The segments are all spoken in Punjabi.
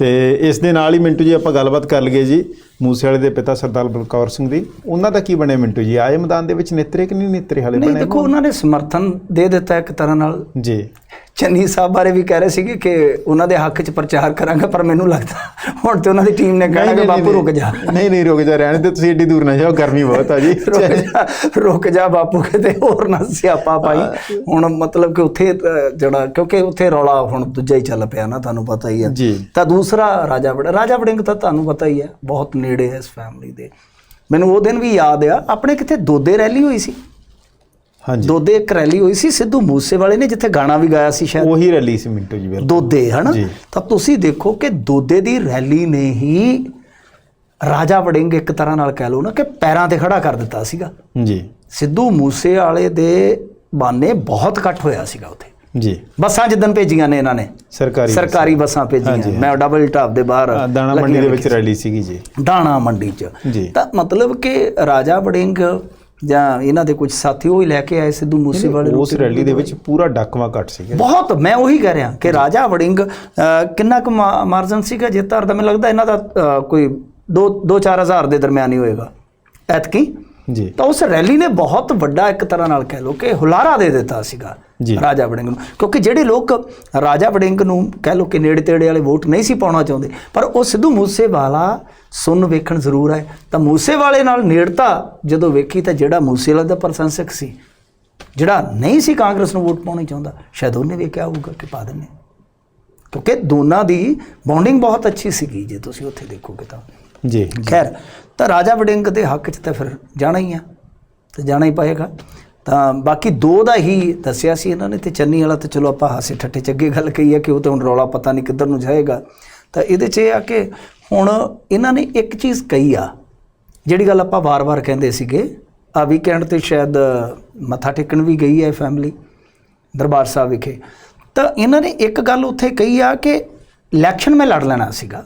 ਤੇ ਇਸ ਦੇ ਨਾਲ ਹੀ ਮਿੰਟੂ ਜੀ ਆਪਾਂ ਗੱਲਬਾਤ ਕਰ ਲਈਏ ਜੀ ਮੂਸੇ ਵਾਲੇ ਦੇ ਪਿਤਾ ਸਰਦਾਰ ਬਲਕੌਰ ਸਿੰਘ ਦੀ। ਉਹਨਾਂ ਦਾ ਕੀ ਬਣਿਆ ਮਿੰਟੂ ਜੀ? ਆਏ ਮੈਦਾਨ ਦੇ ਵਿੱਚ ਨਿਤਰੇ ਕਿ ਨਹੀਂ ਨਿਤਰੇ ਹਾਲੇ ਨਹੀਂ ਬਣੇ ਦੇਖੋ ਉਹਨਾਂ ਨੇ ਸਮਰਥਨ ਦੇ ਦਿੱਤਾ ਇੱਕ ਤਰ੍ਹਾਂ ਨਾਲ। ਜੀ। ਚੰਨੀ ਸਾਹਿਬ ਬਾਰੇ ਵੀ ਕਹਿ ਰਹੇ ਸੀਗੇ ਕਿ ਉਹਨਾਂ ਦੇ ਹੱਕ 'ਚ ਪ੍ਰਚਾਰ ਕਰਾਂਗਾ ਪਰ ਮੈਨੂੰ ਲੱਗਦਾ ਹੁਣ ਤੇ ਉਹਨਾਂ ਦੀ ਟੀਮ ਨੇ ਕਹਿਣਾ ਕਿ ਬਾਪੂ ਰੁਕ ਜਾ। ਨਹੀਂ ਨਹੀਂ ਰੁਕ ਜਾ ਰਹਿਣ ਦੇ ਤੁਸੀਂ ਏਡੀ ਦੂਰ ਨਾ ਜਾਓ ਗਰਮੀ ਬਹੁਤ ਆ ਜੀ। ਰੁਕ ਜਾ ਬਾਪੂ ਕਿਤੇ ਹੋਰ ਨਾ ਸਿਆਪਾ ਪਾਈ। ਹੁਣ ਮਤਲਬ ਕਿ ਉੱਥੇ ਜਿਹੜਾ ਕਿਉਂਕਿ ਉੱਥੇ ਰੌਲਾ ਹੁਣ ਦੂਜਾ ਹੀ ਚੱਲ ਪਿਆ ਨਾ ਤੁਹਾਨੂੰ ਪਤਾ ਹੀ ਹੈ ਤਾਂ ਦੂਸਰਾ ਰਾਜਾ ਵੜ ਰਾਜਾ ਵੜਿੰਗ ਤਾਂ ਤੁਹਾਨੂੰ ਪਤਾ ਹੀ ਹੈ ਬਹੁਤ ਨੇੜੇ ਹੈ ਇਸ ਫੈਮਿਲੀ ਦੇ। ਮੈਨੂੰ ਉਹ ਦਿਨ ਵੀ ਯਾਦ ਆ ਆਪਣੇ ਕਿਤੇ ਦੋਦੇ ਰੈਲੀ ਹੋਈ ਸੀ? ਹਾਂਜੀ। ਦੋਦੇ ਇੱਕ ਰੈਲੀ ਹੋਈ ਸੀ ਸਿੱਧੂ ਮੂਸੇ ਵਾਲੇ ਨੇ ਜਿੱਥੇ ਗਾਣਾ ਵੀ ਗਾਇਆ ਸੀ ਸ਼ਾਇਦ। ਉਹੀ ਰੈਲੀ ਸੀ ਮਿੰਟੂ ਜੀ ਬਿਲਕੁਲ। ਦੋਦੇ ਹਨਾ। ਤਾਂ ਤੁਸੀਂ ਦੇਖੋ ਕਿ ਦੋਦੇ ਦੀ ਰੈਲੀ ਨੇ ਹੀ ਰਾਜਾ ਵੜਿੰਗ ਇੱਕ ਤਰ੍ਹਾਂ ਨਾਲ ਕਹਿ ਲਓ ਨਾ ਕਿ ਪੈਰਾਂ ਤੇ ਖੜਾ ਕਰ ਦਿੱਤਾ ਸੀਗਾ। ਜੀ। ਸਿੱਧੂ ਮੂਸੇ ਵਾਲੇ ਦੇ ਬਾਨੇ ਬਹੁਤ ਇਕੱਠ ਹੋਇਆ ਸੀਗਾ ਉੱਥੇ। ਜੀ। ਬੱਸਾਂ ਜਿੱਦਣ ਭੇਜੀਆਂ ਨੇ ਇਹਨਾਂ ਨੇ। ਸਰਕਾਰੀ ਸਰਕਾਰੀ ਬੱਸਾਂ ਭੇਜੀਆਂ। ਮੈਂ ਡਬਲ ਟਾਪ ਦੇ ਬਾਹਰ ਦਾਣਾ ਮੰਡੀ ਦੇ ਵਿੱਚ ਰੈਲੀ ਸੀਗੀ ਜੀ। ਦਾਣਾ ਮੰਡੀ 'ਚ। ਤਾਂ ਮਤਲਬ ਕਿ ਰਾਜਾ ਵੜਿੰਗ ਜਾਂ ਇਹਨਾਂ ਦੇ ਕੁਝ ਸਾਥੀ ਉਹ ਹੀ ਲੈ ਕੇ ਆਏ ਸਿੱਧੂ ਮੂਸੇ ਵਾਲੇ ਨੂੰ ਉਸ ਰੈਲੀ ਦੇ ਵਿੱਚ ਪੂਰਾ ਡੱਕਵਾ ਕੱਟ ਸੀਗਾ। ਬਹੁਤ ਮੈਂ ਉਹੀ ਕਹਿ ਰਿਹਾ ਕਿ ਰਾਜਾ ਵੜਿੰਗ ਕਿੰਨਾ ਕੁ ਮਾਰਜਨ ਸੀਗਾ ਜਿੱਤਾਰ ਦਾ? ਮੈਨੂੰ ਲੱਗਦਾ ਇਹਨਾਂ ਦਾ ਕੋਈ 2 2 ਹਜ਼ਾਰ ਦੇ ਦਰਮਿਆਨ ਹੀ ਹੋਏਗਾ। ਐਤਕੀ? ਜੀ। ਤਾਂ ਉਸ ਰੈਲੀ ਨੇ ਬਹੁਤ ਵੱਡਾ ਇੱਕ ਤਰ੍ਹਾਂ ਨਾਲ ਕਹਿ ਲਓ ਕਿ ਹੁਲਾਰਾ ਦੇ ਦਿੱਤਾ ਸੀਗਾ ਜੀ। ਰਾਜਾ ਵੜਿੰਗ ਨੂੰ। ਕਿਉਂਕਿ ਜਿਹੜੇ ਲੋਕ ਰਾਜਾ ਵੜਿੰਗ ਨੂੰ ਕਹਿ ਲਓ ਕਿ ਨੇੜੇ ਤੇੜੇ ਵਾਲੇ ਵੋਟ ਨਹੀਂ ਸੀ ਪਾਉਣਾ ਚਾਹੁੰਦੇ ਪਰ ਉਹ ਸਿੱਧੂ ਮੂਸੇ ਵਾਲਾ ਸੁਣ ਵੇਖਣ ਜ਼ਰੂਰ ਹੈ ਤਾਂ ਮੂਸੇ ਵਾਲੇ ਨਾਲ ਨੇੜਤਾ ਜਦੋਂ ਵੇਖੀ ਤਾਂ ਜਿਹੜਾ ਮੂਸੇ ਵਾਲਾ ਦਾ ਪ੍ਰਸ਼ੰਸਕ ਸੀ ਜਿਹੜਾ ਨਹੀਂ ਸੀ ਕਾਂਗਰਸ ਨੂੰ ਵੋਟ ਪਾਉਣੀ ਚਾਹੁੰਦਾ ਸ਼ਾਇਦ ਉਹਨੇ ਵੇਖਿਆ ਹੋਊਗਾ ਕਿ ਪਾ ਦਿੰਨੇ ਕਿਉਂਕਿ ਦੋਨਾਂ ਦੀ ਬੌਂਡਿੰਗ ਬਹੁਤ ਅੱਛੀ ਸੀਗੀ ਜੇ ਤੁਸੀਂ ਉੱਥੇ ਦੇਖੋਗੇ ਤਾਂ। ਜੀ ਖੈਰ ਤਾਂ ਰਾਜਾ ਵੜਿੰਗ ਦੇ ਹੱਕ 'ਚ ਤਾਂ ਫਿਰ ਜਾਣਾ ਹੀ ਆ ਤੇ ਜਾਣਾ ਹੀ ਪਏਗਾ। ਤਾਂ ਬਾਕੀ ਦੋ ਦਾ ਹੀ ਦੱਸਿਆ ਸੀ ਇਹਨਾਂ ਨੇ ਤੇ ਚੰਨੀ ਵਾਲਾ ਤੇ ਚਲੋ ਆਪਾਂ ਹਾਸੇ ਠੱਠੇ ਚ ਅੱਗੇ ਗੱਲ ਕਹੀ ਆ ਕਿ ਉਹ ਤਾਂ ਹੁਣ ਰੌਲਾ ਪਤਾ ਨਹੀਂ ਕਿੱਧਰ ਨੂੰ ਜਾਏਗਾ। ਤਾਂ ਇਹਦੇ 'ਚ ਇਹ ਆ ਕਿ ਹੁਣ ਇਹਨਾਂ ਨੇ ਇੱਕ ਚੀਜ਼ ਕਹੀ ਆ ਜਿਹੜੀ ਗੱਲ ਆਪਾਂ ਵਾਰ-ਵਾਰ ਕਹਿੰਦੇ ਸੀਗੇ। ਆ ਵੀਕਐਂਡ ਤੇ ਸ਼ਾਇਦ ਮੱਥਾ ਟੇਕਣ ਵੀ ਗਈ ਹੈ ਫੈਮਿਲੀ ਦਰਬਾਰ ਸਾਹਿਬ ਵਿਖੇ। ਤਾਂ ਇਹਨਾਂ ਨੇ ਇੱਕ ਗੱਲ ਉੱਥੇ ਕਹੀ ਆ ਕਿ ਇਲੈਕਸ਼ਨ ਮੈਂ ਲੜ ਲੈਣਾ ਸੀਗਾ।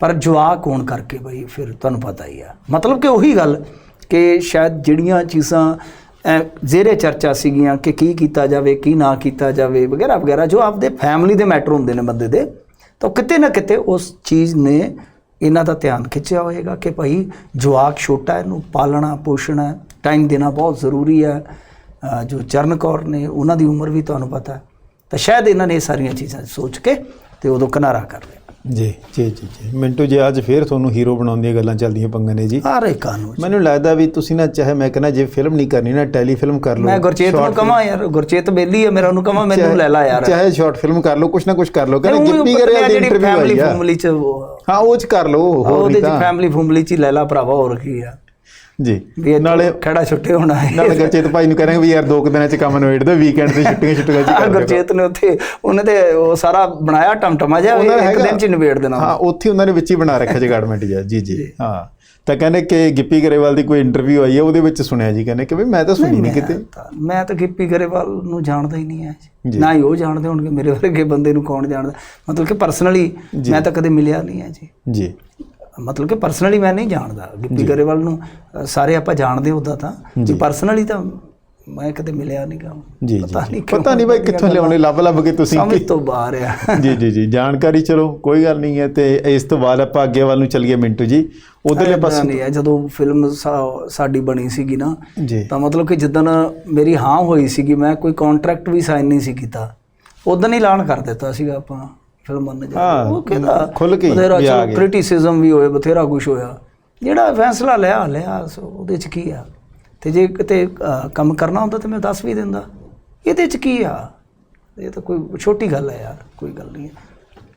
ਪਰ ਜਵਾਕ ਹੋਣ ਕਰਕੇ ਬਈ ਫਿਰ ਤੁਹਾਨੂੰ ਪਤਾ ਹੀ ਆ। ਮਤਲਬ ਕਿ ਉਹੀ ਗੱਲ ਕਿ ਸ਼ਾਇਦ ਜਿਹੜੀਆਂ ਚੀਜ਼ਾਂ ਅਹ, ਜ਼ੇਰੇ ਚਰਚਾ ਸੀਗੀਆਂ ਕਿ ਕੀ ਕੀਤਾ ਜਾਵੇ ਕੀ ਨਾ ਕੀਤਾ ਜਾਵੇ ਵਗੈਰਾ ਵਗੈਰਾ ਜੋ ਆਪਦੇ ਫੈਮਿਲੀ ਦੇ ਮੈਟਰ ਹੁੰਦੇ ਨੇ ਬੰਦੇ ਦੇ। ਤਾਂ ਕਿਤੇ ਨਾ ਕਿਤੇ ਉਸ ਚੀਜ਼ ਨੇ ਇਹਨਾਂ ਦਾ ਧਿਆਨ ਖਿੱਚਿਆ ਹੋਏਗਾ ਕਿ ਭਾਈ ਜਵਾਕ ਛੋਟਾ ਹੈ, ਇਹਨੂੰ ਪਾਲਣਾ ਪੋਸ਼ਣਾ ਟਾਈਮ ਦੇਣਾ ਬਹੁਤ ਜ਼ਰੂਰੀ ਹੈ। ਜੋ ਚਰਨ ਕੌਰ ਨੇ ਉਹਨਾਂ ਦੀ ਉਮਰ ਵੀ ਤੁਹਾਨੂੰ ਪਤਾ ਹੈ। ਤਾਂ ਸ਼ਾਇਦ ਇਹਨਾਂ ਨੇ ਇਹ ਸਾਰੀਆਂ ਚੀਜ਼ਾਂ ਸੋਚ ਕੇ ਤੇ ਉਦੋਂ ਕਿਨਾਰਾ ਕਰ ਲਿਆ। ਜੀ ਜੀ ਜੀ ਜੀ। ਮਿੰਟੂ ਜੀ ਅੱਜ ਫੇਰ ਤੁਹਾਨੂੰ ਹੀਰੋ ਬਣਾਉਣ ਦੀਆਂ ਗੱਲਾਂ ਚੱਲਦੀਆਂ ਪੰਗਾਂ ਨੇ ਜੀ। ਸਾਰੇ ਕਾਨੂੰਨ ਮੈਨੂੰ ਲੱਗਦਾ ਵੀ ਤੁਸੀਂ ਨਾ ਚਾਹੇ ਮੈਂ ਕਹਿੰਦਾ ਜੇ ਫਿਲਮ ਨਹੀਂ ਕਰਨੀ ਨਾ ਟੈਲੀਫਿਲਮ ਕਰ ਲਓ ਮੈਂ ਗੁਰਚੇਤ ਨੂੰ ਕਹਾਂ ਯਾਰ ਗੁਰਚੇਤ ਬੇਲੀ ਹੈ ਮੇਰਾ ਉਹਨੂੰ ਕਹਾਂ ਮੈਨੂੰ ਲੈ ਲਾ ਯਾਰ। ਚਾਹੇ ਸ਼ਾਰਟ ਫਿਲਮ ਕਰ ਲਓ ਕੁਛ ਨਾ ਕੁਛ ਕਰ ਲਓ। ਕਹਿੰਦੇ ਗਿੱਪੀ ਕਰਿਆ ਦੀ ਇੰਟਰਵਿਊ ਫੈਮਿਲੀ ਆਈ ਆ। ਫੂਮਲੀ ਚ ਉਹ ਹਾਂ ਉਹ ਚ ਕਰ ਲਓ ਹੋਰ ਉਹਦੇ ਚ ਫੈਮਿਲੀ ਫੂਮਲੀ ਚ ਲੈ ਲਾ ਭਰਾਵਾ ਹੋਰ ਕੀ ਆ। ਜੀ। ਨਾਲੇ ਖੜਾ ਛੁੱਟੇ ਹੋਣਾ ਹੈ। ਨਾਲੇ ਗੁਰਚੇਤ ਭਾਈ ਨੂੰ ਕਹਾਂਗੇ ਵੀ ਯਾਰ ਦੋ ਕੁ ਦਿਨਾਂ ਚ ਕੰਮ ਨਵੇੜ ਦਿਓ ਵੀਕਐਂਡ ਤੇ ਛੁੱਟੀਆਂ ਛੁੱਟੀਆਂ ਚ ਕਰ। ਗੁਰਚੇਤ ਨੇ ਉੱਥੇ ਉਹਨੇ ਤੇ ਉਹ ਸਾਰਾ ਬਣਾਇਆ ਟਮਟਮਾ ਜਿਹਾ ਇੱਕ ਦਿਨ ਚ ਹੀ ਨਿਬੇੜ ਦੇਣਾ। ਹਾਂ ਉੱਥੇ ਉਹਨਾਂ ਨੇ ਵਿੱਚ ਹੀ ਬਣਾ ਰੱਖਿਆ ਜਗਾਰਡਮੈਂਟ ਜੀ ਜੀ ਜੀ। ਹਾਂ। ਤਾਂ ਕਹਿੰਦੇ ਕਿ ਗਿੱਪੀ ਗਰੇਵਾਲ ਦੀ ਕੋਈ ਇੰਟਰਵਿਊ ਆਈ ਹੈ ਉਹਦੇ ਵਿੱਚ ਸੁਣਿਆ ਜੀ ਕਹਿੰਦੇ ਕਿ ਵੀ ਮੈਂ ਤਾਂ ਸੁਣੀ ਨਹੀਂ ਕਿਤੇ। ਮੈਂ ਤਾਂ ਗਿੱਪੀ ਗਰੇਵਾਲ ਨੂੰ ਜਾਣਦਾ ਹੀ ਨਹੀਂ ਹੈ ਜੀ। ਨਾ ਹੀ ਉਹ ਜਾਣਦੇ ਹੋਣਗੇ ਮੇਰੇ ਵਰਗੇ ਬੰਦੇ ਨੂੰ ਕੌਣ ਜਾਣਦਾ। ਮਤਲਬ ਕਿ ਪਰਸਨਲੀ ਮੈਂ ਤਾਂ ਕਦੇ ਮਿਲਿਆ ਨਹੀਂ ਹੈ ਜੀ। ਜੀ। ਮਤਲਬ ਕਿ ਪਰਸਨਲੀ ਮੈਂ ਨਹੀਂ ਜਾਣਦਾ। ਗਿੱਪੀ ਗਰੇਵਾਲ ਨੂੰ ਸਾਰੇ ਆਪਾਂ ਜਾਣਦੇ ਉਹਦਾ ਤਾਂ। ਜੀ। ਪਰਸਨਲੀ ਤਾਂ ਮੈਂ ਕਦੇ ਮਿਲਿਆ ਨਹੀਂ ਗਾ। ਜੀ ਪਤਾ ਨਹੀਂ। ਪਤਾ ਨਹੀਂ ਬਾਈ ਕਿੱਥੋਂ ਲਿਆਉਣੇ ਲੱਭ ਲੱਭ ਕੇ ਤੁਸੀਂ ਸਮਝ ਤੋਂ ਬਾਹਰ ਆ। ਜੀ ਜੀ ਜੀ। ਜਾਣਕਾਰੀ ਚਲੋ ਕੋਈ ਗੱਲ ਨਹੀਂ ਹੈ ਤੇ ਇਸ ਤੋਂ ਬਾਅਦ ਆਪਾਂ ਅੱਗੇ ਵੱਲ ਨੂੰ ਚੱਲੀਏ ਮਿੰਟੂ ਜੀ। ਉਧਰਲੇ ਪਾਸੇ ਨਹੀਂ ਹੈ ਜਦੋਂ ਫਿਲਮ ਸਾਡੀ ਬਣੀ ਸੀਗੀ ਨਾ ਤਾਂ ਮਤਲਬ ਕਿ ਜਿੱਦਣ ਮੇਰੀ ਹਾਂ ਹੋਈ ਸੀਗੀ ਮੈਂ ਕੋਈ ਕੰਟਰੈਕਟ ਵੀ ਸਾਈਨ ਨਹੀਂ ਸੀ ਕੀਤਾ। ਉਦੋਂ ਹੀ ਐਲਾਨ ਕਰ ਦਿੱਤਾ ਸੀਗਾ ਆਪਾਂ। ਫਿਲਮਾਂ ਨੇ ਹਾਂ, ਉਹ ਕਹਿੰਦਾ ਖੁੱਲ੍ਹ ਕੇ ਬਥੇਰਾ। ਕ੍ਰਿਟਿਸਿਜ਼ਮ ਵੀ ਹੋਏ ਬਥੇਰਾ ਕੁਝ ਹੋਇਆ। ਜਿਹੜਾ ਫੈਸਲਾ ਲਿਆ ਲਿਆ ਸੋ ਉਹਦੇ ਚ ਕੀ ਆ? ਤੇ ਜੇ ਕਿਤੇ ਕੰਮ ਕਰਨਾ ਹੁੰਦਾ ਤੇ ਮੈਂ ਦੱਸ ਵੀ ਦਿੰਦਾ। ਇਹਦੇ ਚ ਕੀ ਆ? ਇਹ ਤਾਂ ਕੋਈ ਛੋਟੀ ਗੱਲ ਹੈ ਯਾਰ ਕੋਈ ਗੱਲ ਨਹੀਂ ਹੈ